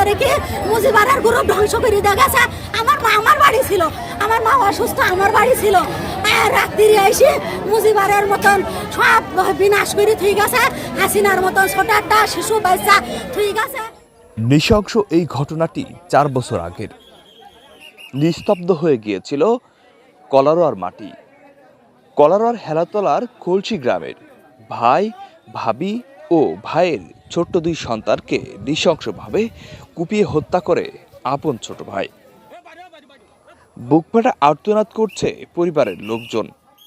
বাচ্চা রেখে মুজিবারের গ্রুপ ধ্বংস করে দিয়ে গেছে। আমার মা আমার বাড়ি ছিল। আমার মা অসুস্থ, আমার বাড়ি ছিল। আর রাত্রি এসে মুজিবারের মতন সব বিনাশ করে থুই গেছে। হাসিনার মতন ছোট একটা শিশু বাচ্চা থুই গেছে। নৃশংস এই ঘটনাটি চার বছর আগের। নিস্তব্ধ হয়ে গিয়েছিল কলারোয়ার মাটি। কলারোয়ার হেলাতলার কলসি গ্রামের ভাই, ভাবি ও ভাইয়ের ছোট্ট দুই সন্তানকে নৃশংসভাবে কুপিয়ে হত্যা করে আপন ছোট ভাই। বুকফাটা আর্তনাদ করছে পরিবারের লোকজন,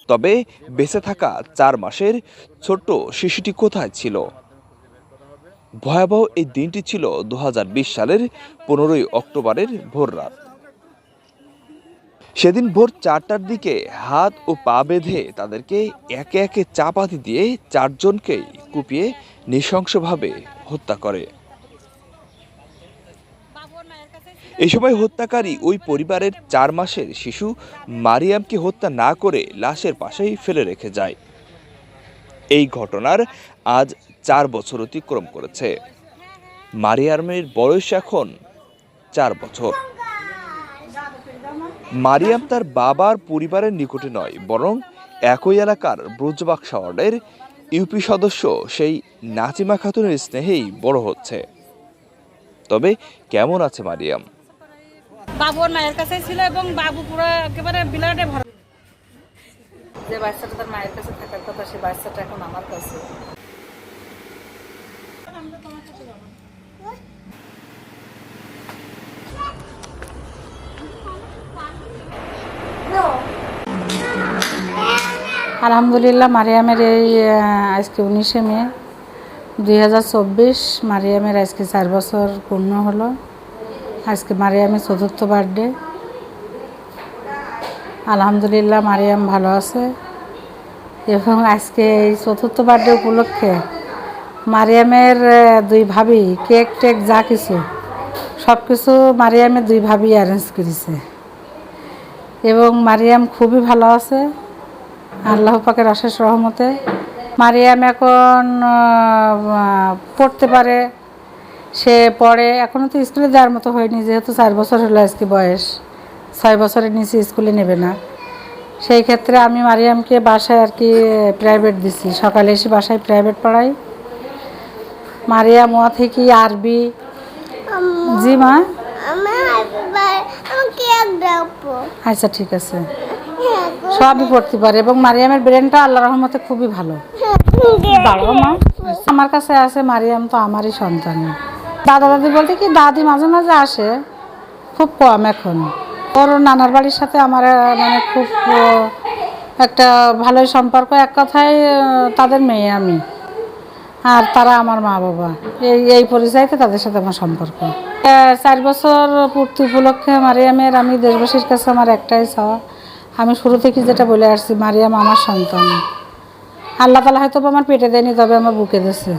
তবে বেঁচে থাকা চার মাসের ছোট্ট শিশুটি কোথায় ছিল? ভয়াবহ এই দিনটি ছিল দু হাজার বিশ সালের পনেরোই অক্টোবরের ভোর রাত। সেদিন ভোর চারটার দিকে হাত ও পা বেঁধে তাদেরকে একে একে চাপাতি দিয়ে চারজনকেই কুপিয়ে নৃশংসভাবে হত্যা করে। এ সময় হত্যাকারী ওই পরিবারের চার মাসের শিশু মারিয়ামকে হত্যা না করে লাশের পাশেই ফেলে রেখে যায়। এই ঘটনার আজ চার বছর অতিক্রম করেছে। মারিয়ামের বয়স এখন চার বছর। মারিয়াম তার বাবার পরিবারের নিকটে নয় বরং একই এলাকার ব্রজবাক্স শহরের ইউপি সদস্য সেই নাচিমা খাতুনের স্নেহেই বড় হচ্ছে। তবে কেমন আছে মারিয়াম? বাবু ওর মায়ের কাছে ছিল এবং বাবু পুরো একেবারে বিলাটে ভরা। যে বাচ্চাটা তার মায়ের কাছে থাকার কথা সেই বাচ্চাটা এখন আমার কাছে। আলহামদুলিল্লাহ, মারিয়ামের এই আজকে উনিশে মে, দুই হাজার চব্বিশ, মারিয়ামের আজকে চার বছর পূর্ণ হলো। আজকে মারিয়ামের চতুর্থ বার্থডে। আলহামদুলিল্লাহ, মারিয়াম ভালো আছে। এবং আজকে এই চতুর্থ বার্থডে উপলক্ষে মারিয়ামের দুই ভাবি, কেক টেক যা কিছু সব কিছু মারিয়ামের দুই ভাবি অ্যারেঞ্জ করেছে। এবং মারিয়াম খুবই ভালো আছে। আল্লাহ পাকের অশেষ রহমতে। মারিয়াম এখন পড়তে পারে। সে পড়ে এখনও তো স্কুলে দেওয়ার মতো হয়নি যেহেতু চার বছর হলো আজকে বয়স। ছয় বছরের নিচে স্কুলে নেবে না। সেই ক্ষেত্রে আমি মারিয়ামকে বাসায় আর কি প্রাইভেট দিছি। সকালে এসে বাসায় প্রাইভেট পড়াই। মারিয়াম ওয়া থেকে আরবি। জি মা? আচ্ছা ঠিক আছে। সবই পড়তে পারে এবং মারিয়ামের ব্রেনটা আল্লাহ রহমতে খুবই ভালো। বাবা মা, আমার কাছে আছে, মারিয়াম তো আমারই সন্তান। দাদা দাদি বলতে কি, দাদি মাঝে মাঝে আসে, খুব কম এখন। ওর নানার বাড়ির সাথে আমার মানে খুব একটা ভালোই সম্পর্ক। এক কথায় তাদের মেয়ে আমি। আর তারা আমার মা বাবা। এই এই পরিচয়তে তাদের সাথে আমার সম্পর্ক। চার বছর পূর্তি উপলক্ষে মারিয়ামের আমি দেশবাসীর কাছে আমার একটাই চাওয়া। আমি শুরু থেকে যেটা বলে আসছি, মারিয়াম আমার সন্তান। আল্লাহ তালা হয়তো আমার পেটে দেয়নি, তবে আমার বুকে দিয়েছে।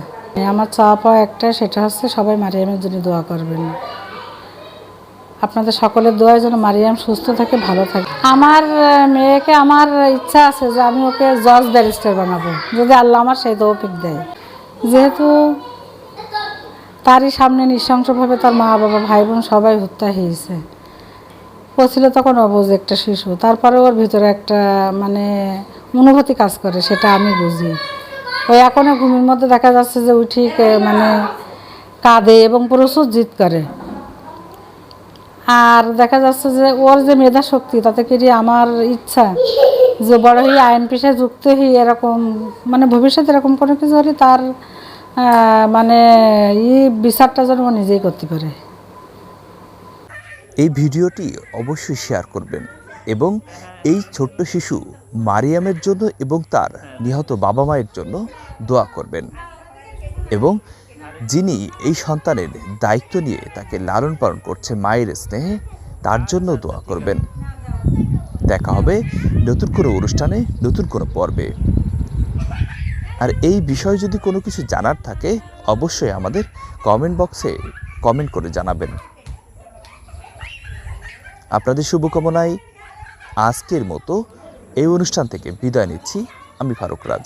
আমার চাওয়া পাওয়া একটা, সেটা হচ্ছে সবাই মারিয়ামের জন্য দোয়া করবেন। আপনাদের সকলের দোয়ার জন্য মারিয়াম সুস্থ থাকে, ভালো থাকে। আমার মেয়েকে আমার ইচ্ছা আছে যে আমি ওকে জজ ব্যারিস্টার বানাবো। যদি আল্লাহ আমার সেই তৌফিক দেয়। যেহেতু তারই সামনে নৃশংসভাবে তার মা বাবা ভাই বোন সবাই হত্যা হয়েছে। ও ছিল তখন অবুঝ একটা শিশু। তারপরে ওর ভিতরে একটা মানে অনুভূতি কাজ করে, সেটা আমি বুঝি। ওই এখনও ঘুমের মধ্যে দেখা যাচ্ছে যে উঠি মানে কাঁদে এবং প্রচুর জিত করে। আর দেখা যাচ্ছে যে ওর যে মেধা শক্তি, তাতে কি আমার ইচ্ছা যে বড় হয়ে আইন পেশায় যুক্ত হয়ে এরকম মানে ভবিষ্যতে এরকম কোনো কিছু হলে তার মানে ই বিচারটা যেন নিজেই করতে পারে। এই ভিডিওটি অবশ্যই শেয়ার করবেন এবং এই ছোট্ট শিশু মারিয়ামের জন্য এবং তার নিহত বাবা মায়ের জন্য দোয়া করবেন। এবং যিনি এই সন্তানের দায়িত্ব নিয়ে তাকে লালন পালন করছে মায়ের স্নেহে, তার জন্য দোয়া করবেন। দেখা হবে নতুন কোনো অনুষ্ঠানে, নতুন কোনো পর্বে। আর এই বিষয়ে যদি কোনো কিছু জানার থাকে, অবশ্যই আমাদের কমেন্ট বক্সে কমেন্ট করে জানাবেন। আপনাদের শুভকামনায় আজকের মতো এই অনুষ্ঠান থেকে বিদায় নিচ্ছি আমি ফারুক রাজ।